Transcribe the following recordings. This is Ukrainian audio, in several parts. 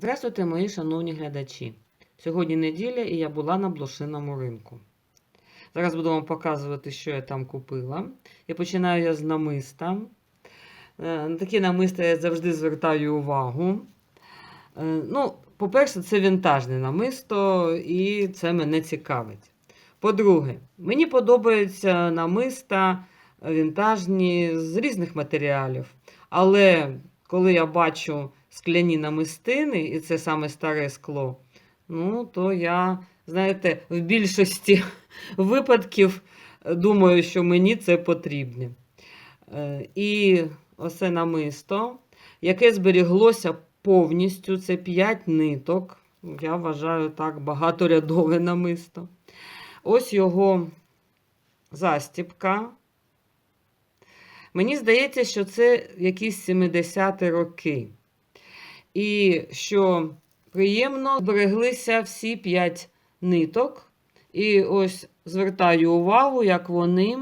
Здравствуйте, мої шановні глядачі. Сьогодні неділя і я була на блошиному ринку. Зараз буду вам показувати, що я там купила. І починаю я з намиста. Е, На такі намиста я завжди звертаю увагу. Е, Ну, по-перше, це вінтажне намисто, і це мене цікавить. По-друге, мені подобаються намиста вінтажні з різних матеріалів. Але коли я бачу скляні намистини, і це саме старе скло, ну, то я, знаєте, в більшості випадків думаю, що мені це потрібно. Е, І оце намисто, яке зберіглося повністю, це 5 ниток. Я вважаю так багаторядове намисто. Ось його застіпка. Мені здається, що це якісь 70-ті роки. І що приємно збереглися всі 5 ниток. І ось звертаю увагу, як вони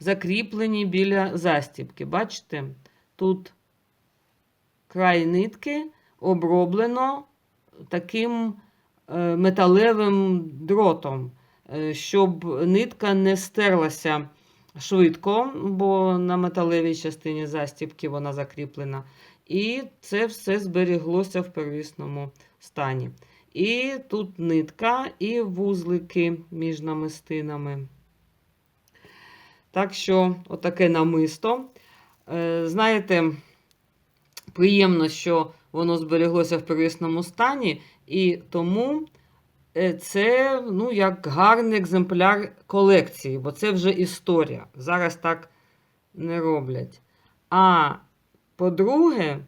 закріплені біля застіпки. Бачите, тут край нитки оброблено таким е, металевим дротом, е, щоб нитка не стерлася швидко, бо на металевій частині застіпки вона закріплена. І це все зберіглося в первісному стані. І тут нитка, і вузлики між намистинами. Так що, отаке намисто. Е, Знаєте, приємно, що воно зберіглося в первісному стані, і тому е, це ну, як гарний екземпляр колекції, бо це вже історія. Зараз так не роблять. А по-друге,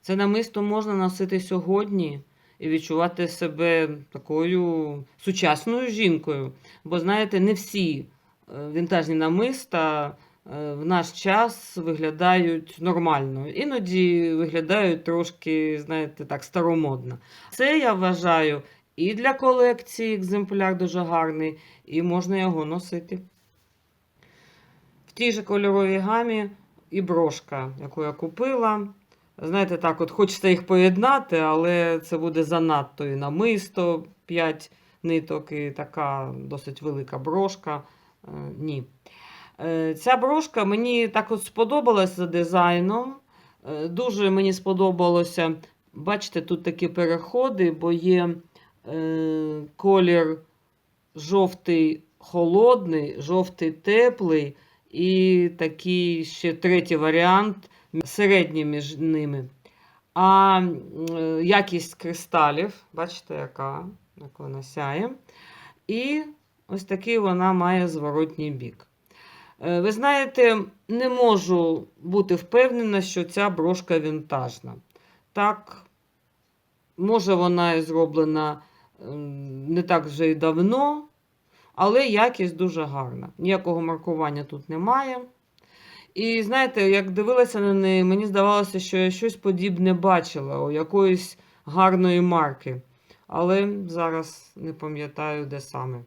це намисто можна носити сьогодні і відчувати себе такою сучасною жінкою. Бо, знаєте, не всі е, вінтажні намиста е, в наш час виглядають нормально. Іноді виглядають трошки, знаєте, так, старомодно. Це я вважаю і для колекції екземпляр дуже гарний, і можна його носити. В тій же кольоровій гамі і брошка, яку я купила. Знаєте, так, от хочеться їх поєднати, але це буде занадто і намисто 5 ниток, і така досить велика брошка. Е, Ні. Е, Ця брошка мені так от сподобалася за дизайном. Е, Дуже мені сподобалося. Бачите, тут такі переходи, бо є колір жовтий холодний, жовтий теплий, і такий ще третій варіант середній між ними. А якість кристалів, бачите, яка, як вона сяє. І ось такий вона має зворотній бік. Е, Ви знаєте, не можу бути впевнена, що ця брошка вінтажна. Так, може, вона і зроблена не так вже й давно, але якість дуже гарна. Ніякого маркування тут немає. І знаєте, як дивилася на неї, мені здавалося, що я щось подібне бачила у якоїсь гарної марки. Але зараз не пам'ятаю, де саме.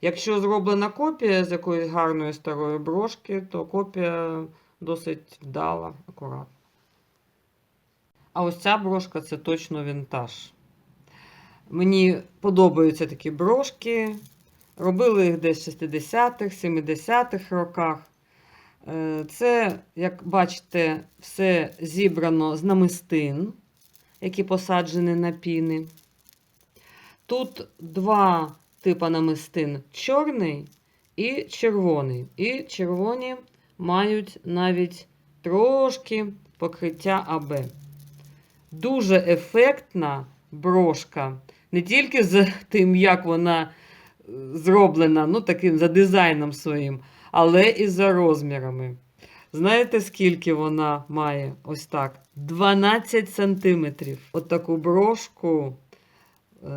Якщо зроблена копія з якоїсь гарної старої брошки, то копія досить вдала, акуратна. А ось ця брошка це точно вінтаж. Мені подобаються такі брошки. Робили їх десь в 60-х, 70-х роках. Е, Це, як бачите, все зібрано з намистин, які посаджені на піни. Тут два типи намистин: чорний і червоний. І червоні мають навіть трошки покриття АБ. Дуже ефектна брошка. Не тільки за тим, як вона зроблена, ну таким за дизайном своїм, але і за розмірами. Знаєте, скільки вона має? Ось так. 12 сантиметрів. От таку брошку е,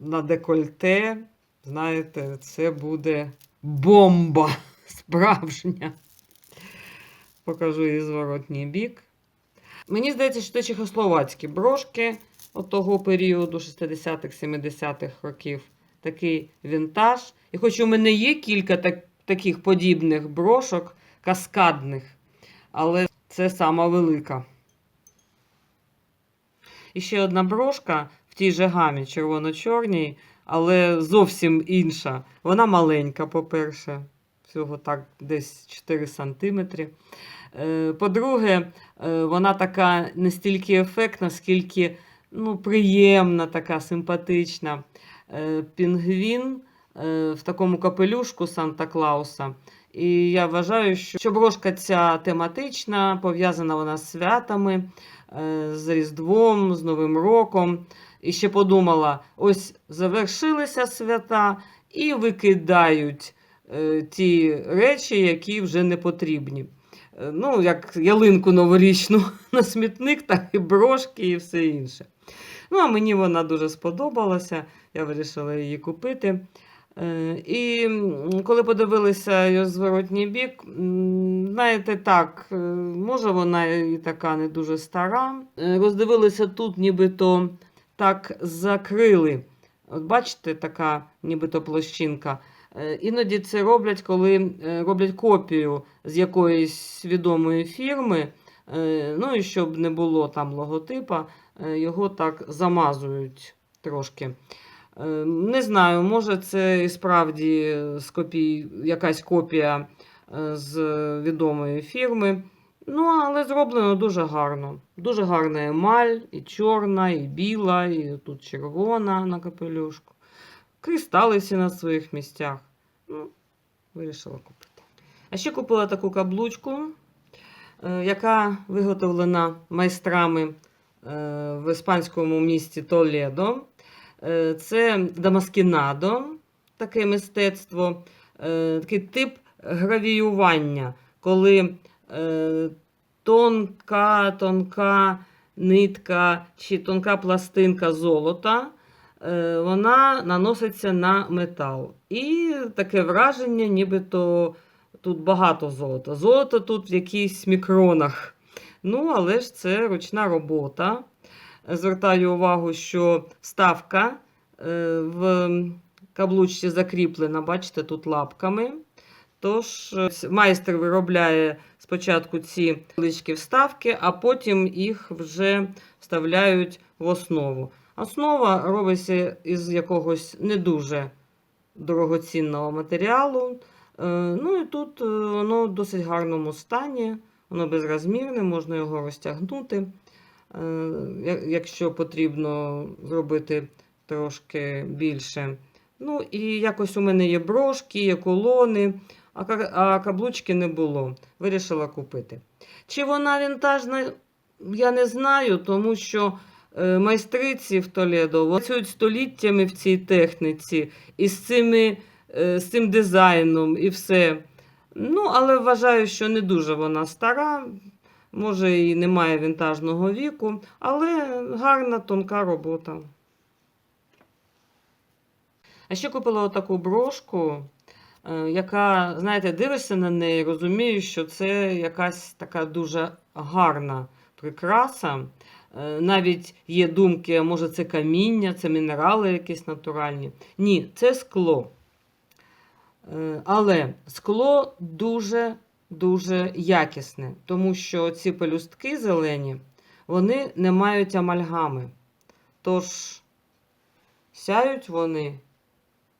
на декольте. Знаєте, це буде бомба справжня. Покажу її зворотній бік. Мені здається, що це чехословацькі брошки от того періоду 60-х, 70-х років. Такий вінтаж. І хоч у мене є кілька так, таких подібних брошок, каскадних, але це сама велика. І ще одна брошка в тій же гамі червоно-чорній, але зовсім інша. Вона маленька, по-перше, всього так десь 4 сантиметри. Е, По-друге, е, вона така не стільки ефектна, скільки ну, приємна, така симпатична. Е, Пінгвін е, в такому капелюшку Санта-Клауса. І я вважаю, що, брошка ця тематична, пов'язана вона з святами, е, з Різдвом, з Новим роком. І ще подумала: ось завершилися свята і викидають ті речі, які вже не потрібні. Ну, як ялинку новорічну на смітник, так і брошки, і все інше. Ну, а мені вона дуже сподобалася, я вирішила її купити. Е, І коли подивилися її зворотній бік, знаєте, так, е, може вона і така не дуже стара. Е, Роздивилися тут, нібито так закрили. От бачите, така нібито площинка. Іноді це роблять, коли роблять копію з якоїсь відомої фірми. Ну і щоб не було там логотипа, його так замазують трошки. Е, Не знаю, може це і справді з копій, якась копія е, з відомої фірми. Ну, але зроблено дуже гарно. Дуже гарна емаль, і чорна, і біла, і тут червона на капелюшку. Кристали всі на своїх місцях. Ну, вирішила купити. А ще купила таку каблучку, е, яка виготовлена майстрами е, в іспанському місті Толедо. Е, Це дамаскінадо, таке мистецтво, е, такий тип гравіювання, коли е, тонка, тонка нитка чи тонка пластинка золота, е, вона наноситься на метал. І таке враження, нібито тут багато золота. Золото тут в якихось мікронах. Ну, але ж це ручна робота. Звертаю увагу, що вставка е, в каблучці закріплена, бачите, тут лапками. Тож е, майстер виробляє спочатку ці величкі вставки, а потім їх вже вставляють в основу. Основа робиться із якогось не дуже дорогоцінного матеріалу. Е, Ну і тут воно в досить гарному стані, воно безрозмірне, можна його розтягнути. Е, Якщо потрібно зробити трошки більше. Ну, і якось у мене є брошки, є колони, а, каблучки не було. Вирішила купити. Чи вона вінтажна, я не знаю, тому що е, майстриці в Толедо працюють століттями в цій техніці і з, цими, е, з цим дизайном і все. Ну, але вважаю, що не дуже вона стара. Може, і немає вінтажного віку, але гарна тонка робота. А ще купила отаку брошку, е, яка, знаєте, дивишся на неї, розумієш, що це якась така дуже гарна прикраса. Е, Навіть є думки, може це каміння, це мінерали якісь натуральні. Ні, це скло. Е, Але скло дуже дуже якісне, тому що ці пелюстки зелені, вони не мають амальгами. Тож сяють вони,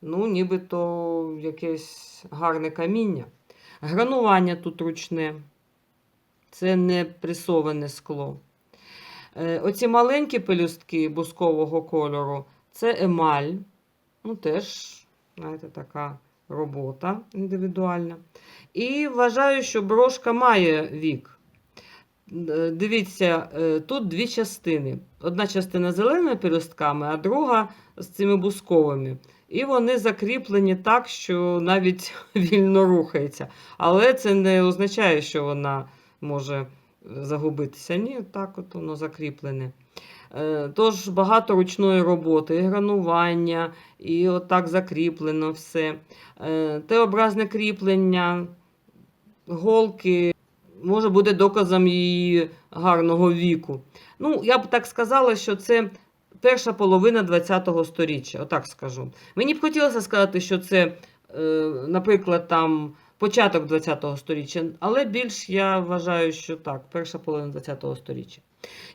ну, нібито якесь гарне каміння. Гранування тут ручне, це не пресоване скло. Е, Оці маленькі пелюстки бускового кольору це емаль. Ну, теж, знаєте, така робота індивідуальна. І вважаю, що брошка має вік. Е, Дивіться, е, тут дві частини. Одна частина зеленими пелюстками, а друга з цими бусковими. І вони закріплені так, що навіть вільно рухається. Але це не означає, що вона може загубитися. Ні, так от воно закріплене. Е, Тож багато ручної роботи, і гранування, і отак закріплено все. Е, Т-образне кріплення, голки може бути доказом її гарного віку. Ну, я б так сказала, що це перша половина ХХ століття, отак скажу. Мені б хотілося сказати, що це, е, наприклад, там початок ХХ століття, але більш я вважаю, що так, перша половина ХХ століття.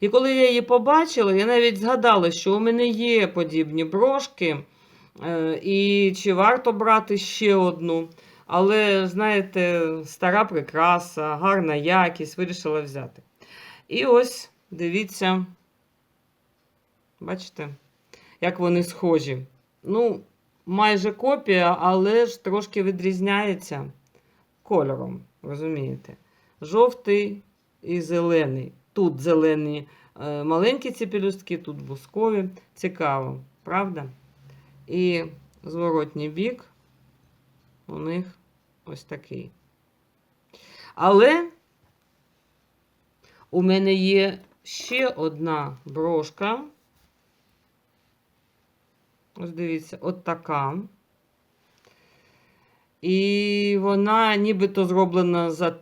І коли я її побачила, я навіть згадала, що у мене є подібні брошки, е, і чи варто брати ще одну. Але, знаєте, стара прикраса, гарна якість, вирішила взяти. І ось, дивіться, бачите, як вони схожі. Ну, майже копія, але ж трошки відрізняється кольором, розумієте? Жовтий і зелений. Тут зелені е, маленькі ці пелюстки, тут бускові. Цікаво, правда? І зворотній бік у них ось такий. Але у мене є ще одна брошка. Ось дивіться, от така. І вона нібито зроблена за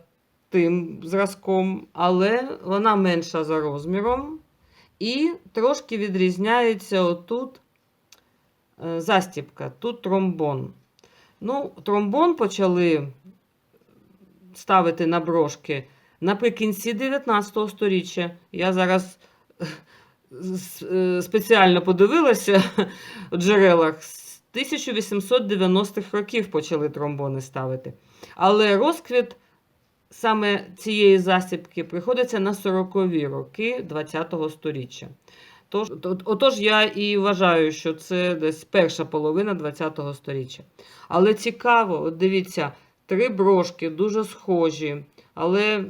тим зразком, але вона менша за розміром. І трошки відрізняється отут е, застібка, тут тромбон. Ну, тромбон почали ставити на брошки наприкінці 19 століття. Я зараз е, спеціально подивилася в джерелах. З 1890-х років почали тромбони ставити. Але розквіт саме цієї засібки приходиться на 40-ві роки ХХ століття. Тож, отож, я і вважаю, що це десь перша половина ХХ століття. Але цікаво, от дивіться, три брошки дуже схожі, але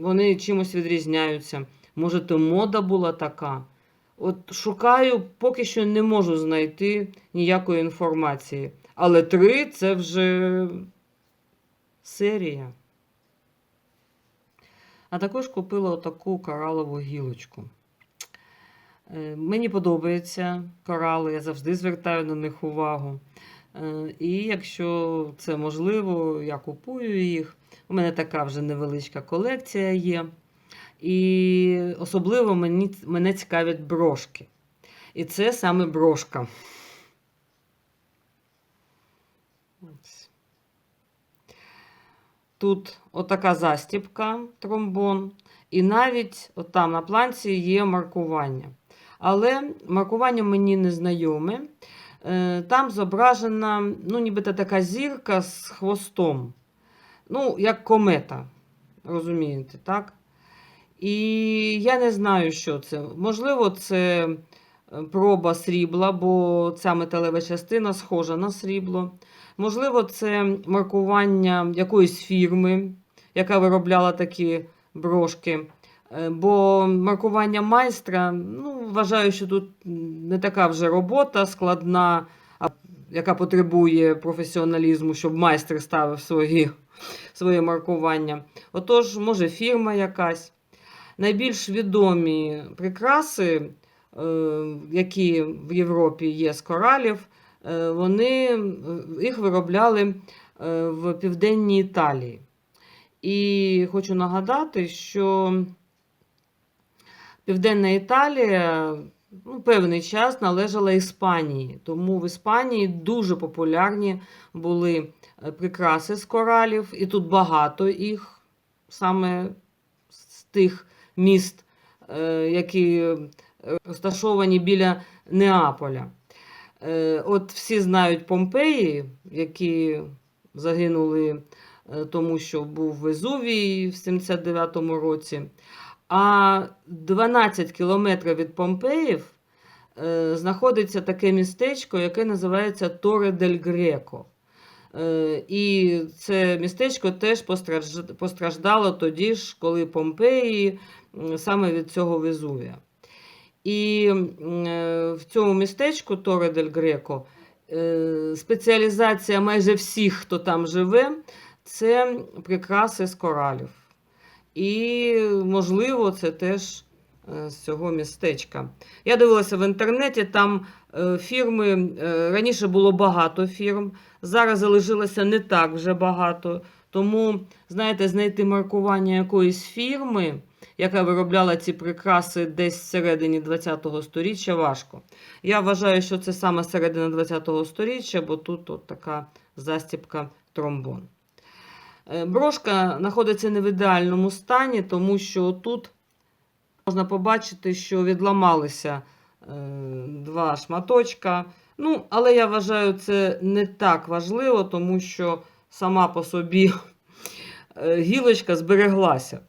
вони чимось відрізняються. Може, то мода була така. От шукаю, поки що не можу знайти ніякої інформації. Але три це вже серія. А також купила отаку коралову гілочку. Е, Мені подобаються корали, я завжди звертаю на них увагу. Е, І якщо це можливо, я купую їх. У мене така вже невеличка колекція є. І особливо мені, мене цікавлять брошки. І це саме брошка. Тут отака застібка, тромбон, і навіть от там на планці є маркування. Але маркування мені не знайоме. Е, Там зображена, ну, нібито така зірка з хвостом. Ну, як комета. Розумієте, так? І я не знаю, що це. Можливо, це е, проба срібла, бо ця металева частина схожа на срібло. Можливо, це маркування якоїсь фірми, яка виробляла такі брошки. Е, Бо маркування майстра, ну, вважаю, що тут не така вже робота складна, яка потребує професіоналізму, щоб майстер ставив свої, своє маркування. Отож, може, фірма якась. Найбільш відомі прикраси, е, які в Європі є з коралів, е, вони е, їх виробляли в південній Італії. І хочу нагадати, що Південна Італія ну, певний час належала Іспанії, тому в Іспанії дуже популярні були прикраси з коралів, і тут багато їх саме з тих міст, е, які е, розташовані біля Неаполя. Е, От всі знають Помпеї, які загинули, тому що був Везувій в 79-му році. А 12 кілометрів від Помпеїв знаходиться таке містечко, яке називається Торе дель Греко. І це містечко теж постраждало тоді ж, коли Помпеї саме від цього Везувія. І е, в цьому містечку Торе дель Греко е, спеціалізація майже всіх, хто там живе, це прикраси з коралів. І, можливо, це теж е, з цього містечка. Я дивилася в інтернеті, там фірми, раніше було багато фірм, зараз залишилося не так вже багато. Тому, знаєте, знайти маркування якоїсь фірми, яка виробляла ці прикраси десь всередині ХХ століття, важко. Я вважаю, що це саме середина ХХ століття, бо тут от така застібка тромбон. Е, Брошка знаходиться не в ідеальному стані, тому що тут Можна побачити, що відламалися е, два шматочка. Ну, але я вважаю, це не так важливо, тому що сама по собі е, гілочка збереглася.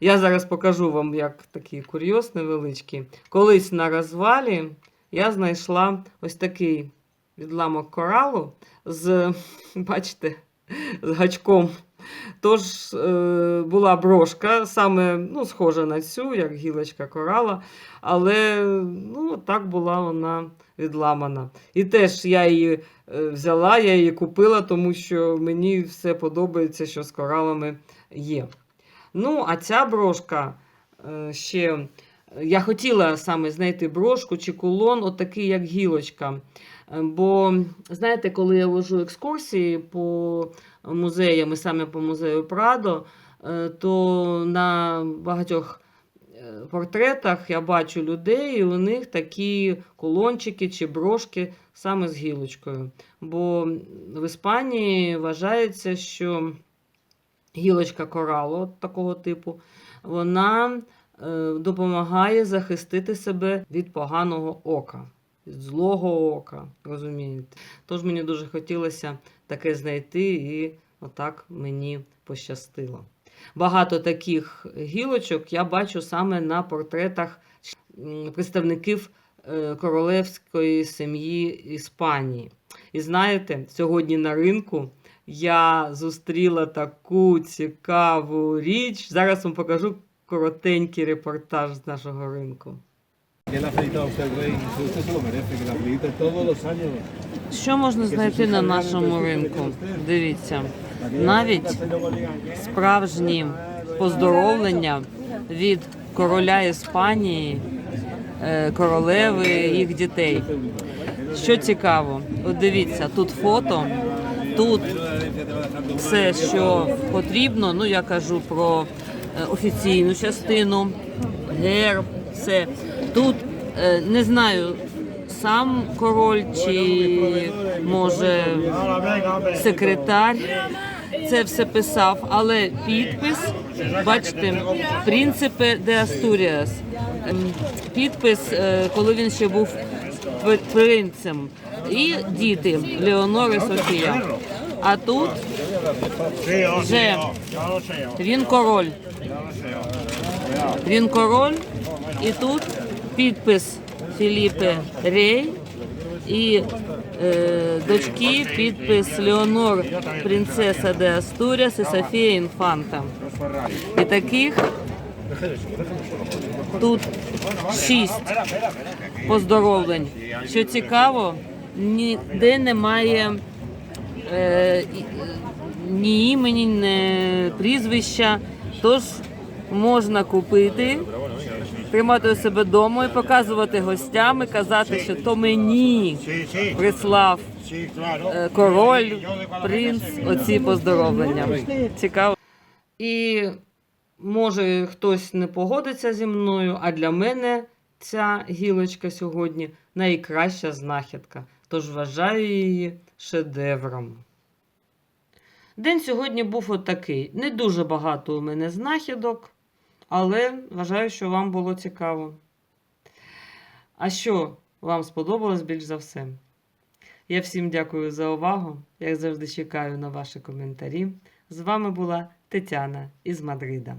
Я зараз покажу вам як такий курйоз невеличкий. Колись на розвалі я знайшла ось такий відламок коралу з, бачите, з гачком. Тож е, була брошка, саме ну, схожа на цю, як гілочка корала, але ну, так була вона відламана. І теж я її е, взяла, я її купила, тому що мені все подобається, що з коралами є. Ну, а ця брошка е, ще. Я хотіла саме знайти брошку чи кулон, отакий, як гілочка. Е, Бо, знаєте, коли я вожу екскурсії по музеям і саме по музею Прадо, е, то на багатьох е, портретах я бачу людей, і у них такі кулончики чи брошки саме з гілочкою. Бо в Іспанії вважається, що гілочка коралу такого типу, вона е, допомагає захистити себе від поганого ока, від злого ока, розумієте? Тож мені дуже хотілося таке знайти, і отак мені пощастило. Багато таких гілочок я бачу саме на портретах представників е, королевської сім'ї Іспанії. І знаєте, сьогодні на ринку я зустріла таку цікаву річ. Зараз вам покажу коротенький репортаж з нашого ринку. Що можна знайти на нашому ринку? Дивіться, навіть справжні поздоровлення від короля Іспанії, е, королеви їх дітей. Що цікаво, от дивіться, тут фото, тут все, що потрібно. Ну, я кажу про е, офіційну частину, герб, все. Тут е, не знаю, сам король чи може секретар це все писав, але підпис, бачите, принципи де Астуріас. Ем, Підпис, е, коли він ще був принцем. І діти Леонор і Софія. А тут вже він король. Він король, і тут підпис Філіпе Рей і е, дочки підпис Леонор Принцеса де Астуріас і Софія Інфанта. І таких тут шість поздоровлень. Що цікаво, ніде немає е, ні імені, ні прізвища. Тож можна купити, тримати у себе вдома і показувати гостям, і казати, що то мені прислав е, король, принц, оці поздоровлення. Цікаво. І може хтось не погодиться зі мною, а для мене ця гілочка сьогодні найкраща знахідка, тож вважаю її шедевром. День сьогодні був отакий. Не дуже багато у мене знахідок, але вважаю, що вам було цікаво. А що вам сподобалось більш за все? Я всім дякую за увагу. Як завжди, чекаю на ваші коментарі. З вами була Тетяна із Мадрида.